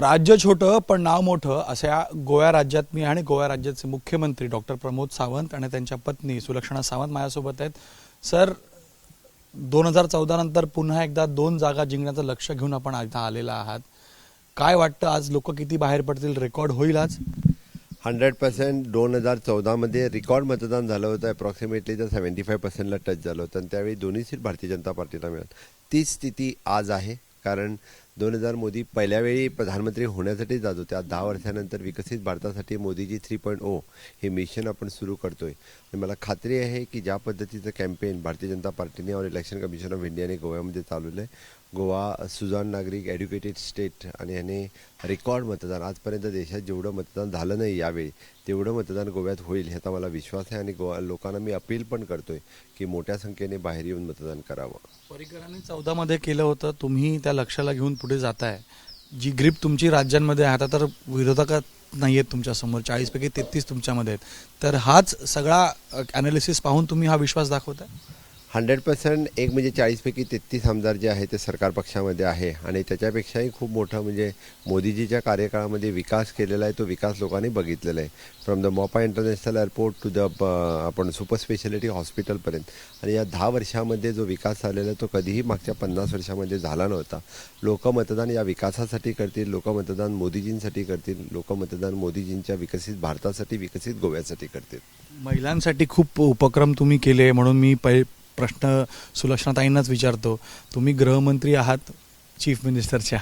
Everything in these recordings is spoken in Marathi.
राज्य छोटं पण नाव मोठं अशा गोव्या राज्यात मी आणि गोव्या राज्याचे मुख्यमंत्री डॉक्टर प्रमोद सावंत आणि त्यांच्या पत्नी सुलक्षणा सावंत माझ्यासोबत आहेत. सर दोन हजार चौदा नंतर पुन्हा एकदा दोन जागा जिंकण्याचं लक्ष घेऊन आपण एकदा आलेला आहात. काय वाटतं आज लोक किती बाहेर पडतील? रेकॉर्ड होईल आज? हंड्रेड पर्सेंट दोन हजार चौदामध्ये रेकॉर्ड मतदान झालं होतं. अप्रॉक्सिमेटली तर सेव्हन्टी फाय पर्सेंटला टच झालं होतं. आणि त्यावेळी दोन्ही सीट भारतीय जनता पार्टीला मिळाल. तीच स्थिती आज आहे. कारण दोन हजार मोदी पहिल्या वेळी प्रधानमंत्री होण्यासाठी जात होते. दहा वर्षानंतर विकसित भारतासाठी मोदीजी थ्री पॉईंट ओ हे मिशन आपण सुरू करतोय. आणि मला खात्री आहे की ज्या पद्धतीचं कॅम्पेन भारतीय जनता पार्टीने और इलेक्शन कमिशन ऑफ इंडियाने गोव्यामध्ये चालवलं आहे गोवा सुजान नागरिक एज्युकेटेड स्टेट आणि याने रेकॉर्ड मतदान. आजपर्यंत देशात जेवढं मतदान झालं नाही यावेळी तेवढं मतदान गोव्यात होईल ह्याचा मला विश्वास आहे आणि गोवा लोकांना मी अपील पण करतोय की मोठ्या संख्येने बाहेर येऊन मतदान करावं. परिकरांनी चौदामध्ये केलं होतं. तुम्ही त्या लक्षाला घेऊन पुढे जाताय जी ग्रीप तुमची राज्यांमध्ये आहे आता तर विरोधकात नाही आहेत तुमच्यासमोर चाळीसपैकी तेहतीस तुमच्यामध्ये आहेत. तर हाच सगळा ॲनालिसिस पाहून तुम्ही हा विश्वास दाखवताय? हंड्रेड पर्सेंट एक म्हणजे चाळीसपैकी तेहतीस आमदार जे आहे ते सरकार पक्षामध्ये आहे. आणि त्याच्यापेक्षाही खूप मोठं म्हणजे मोदीजीच्या कार्यकाळामध्ये विकास केलेला आहे तो विकास लोकांनी बघितलेला आहे. From the Mopa international airport to the आपण सुपर स्पेशालिटी हॉस्पिटलपर्यंत आणि या दहा वर्षामध्ये जो विकास झालेला आहे तो कधीही मागच्या पन्नास वर्षामध्ये झाला नव्हता. लोक मतदान या विकासासाठी करतील लोक मतदान मोदीजींसाठी करतील लोक मतदान मोदीजींच्या विकसित भारतासाठी विकसित गोव्यासाठी करतील. महिलांसाठी खूप उपक्रम तुम्ही केले म्हणून मी पै प्रश्न सुलक्षणाताईंनाच विचारतो. तुम्ही गृहमंत्री आहात चीफ मिनिस्टरच्या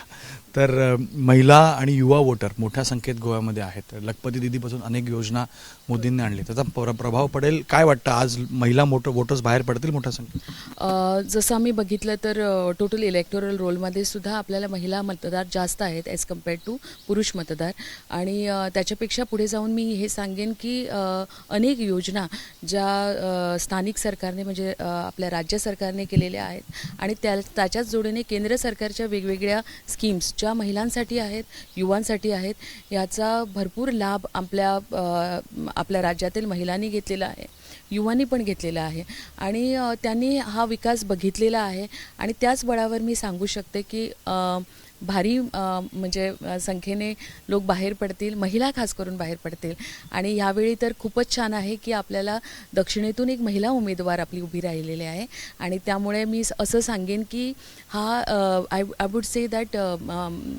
तर महिला आणि युवा वोटर मोठ्या संख्येत गोव्यामध्ये आहेत. लखपती दिदीपासून अनेक योजना मोदींनी आणली. त्याचा प्र- प्रभाव पडेल. काय वाटतं? आज महिला मोठं वोटर्स बाहेर पडतील मोठ्या संख्येत? जसं आम्ही बघितलं तर टोटल इलेक्टोरल रोलमध्ये सुद्धा आपल्याला महिला मतदार जास्त आहेत ॲज कम्पेअर्ड टू पुरुष मतदार. आणि त्याच्यापेक्षा पुढे जाऊन मी हे सांगेन की अनेक योजना ज्या स्थानिक सरकारने म्हणजे आपल्या राज्य सरकारने केलेल्या आहेत. आणि त्या त्याच्याच जोडीने केंद्र सरकारच्या वेगवेगळ्या स्कीम्स ज्या महिलांसाठी आहेत युवांसाठी आहेत याचा भरपूर लाभ आपल्या आपल्या राज्यातील महिलांनी घेतलेला आहे युवांनी पण घेतलेला आहे. आणि त्यांनी हा विकास बघितलेला आहे. आणि त्याच बळावर मी सांगू शकते की भारी म्हणजे संख्येने लोक बाहेर पडतील महिला खास करून बाहेर पडतील. आणि यावेळी तर खूपच छान आहे की आपल्याला दक्षिणेतून एक महिला उमेदवार आपली उभी राहिलेली आहे. आणि त्यामुळे मी असं सांगेन की हा I I would say that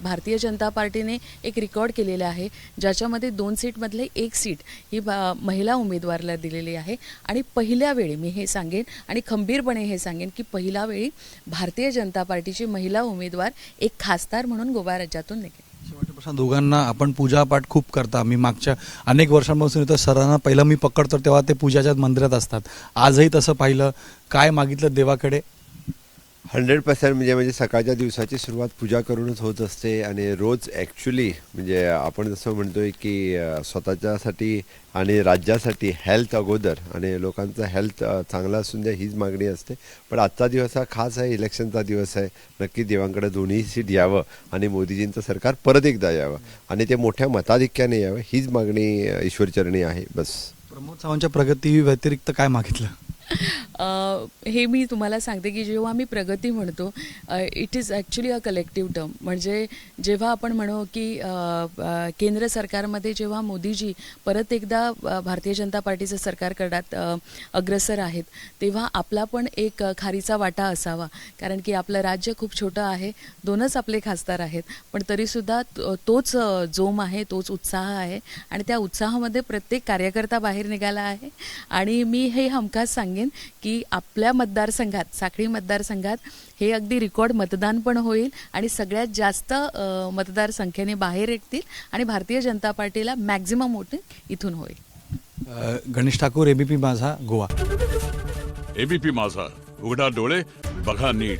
Bharatiya Janata पार्टीने एक रेकॉर्ड केलेला आहे ज्याच्यामध्ये दोन सीटमधले एक सीट ही महिला उमेदवारला दिलेली आहे. आणि पहिल्या वेळी मी हे सांगेन आणि खंबीरपणे हे सांगेन की पहिल्या वेळी भारतीय जनता पार्टीची महिला उमेदवार एक खास खासदार म्हणून गोवा राज्यातून निघेल. दोघांना आपण पूजापाठ खूप करता. मी मागच्या अनेक वर्षांपासून इथं सरांना पहिलं मी पकडतो तेव्हा ते पूजाच्या मंदिरात असतात. आजही तसं पाहिलं. काय मागितलं देवाकडे? हंड्रेड पर्सेंट म्हणजे म्हणजे सकाळच्या दिवसाची सुरुवात पूजा करूनच होत असते आणि रोज ॲक्च्युली म्हणजे आपण जसं म्हणतोय की स्वतःच्यासाठी आणि राज्यासाठी हेल्थ अगोदर आणि लोकांचा हेल्थ चांगला असून द्या हीच मागणी असते. पण आजचा दिवस हा खास आहे इलेक्शनचा दिवस आहे. नक्की देवांकडे दोन्ही सीट यावं आणि मोदीजींचं सरकार परत एकदा यावं आणि ते मोठ्या मताधिक्याने यावं हीच मागणी ईश्वरचरणी आहे. बस. प्रमोद सावंतच्या प्रगती व्यतिरिक्त काय मागितलं? हे मी तुम्हाला सांगते की जेव्हा आम्ही प्रगती म्हणतो it is actually a collective term म्हणजे जेव्हा आपण म्हणू की केंद्र सरकारमध्ये जेव्हा मोदीजी परत एकदा भारतीय जनता पार्टीचं सरकार करण्यात अग्रसर आहेत तेव्हा आपला पण एक खारीचा वाटा असावा. कारण की आपलं राज्य खूप छोटं आहे दोनच आपले खासदार आहेत पण तरीसुद्धा तो- तोच जोम आहे तोच उत्साह आहे. आणि त्या उत्साहामध्ये प्रत्येक कार्यकर्ता बाहेर निघाला आहे. आणि मी हे हमखास सांगेन की आपल्या मतदारसंघात साखळी मतदारसंघात हे अगदी रेकॉर्ड मतदान पण होईल आणि सगळ्यात जास्त अ, मतदार संख्येने बाहेर येतील आणि भारतीय जनता पार्टीला मॅक्झिमम वोटिंग इथून होईल. गणेश ठाकूर एबीपी माझा गोवा. एबीपी माझा. उघडा डोळे बघा नीट.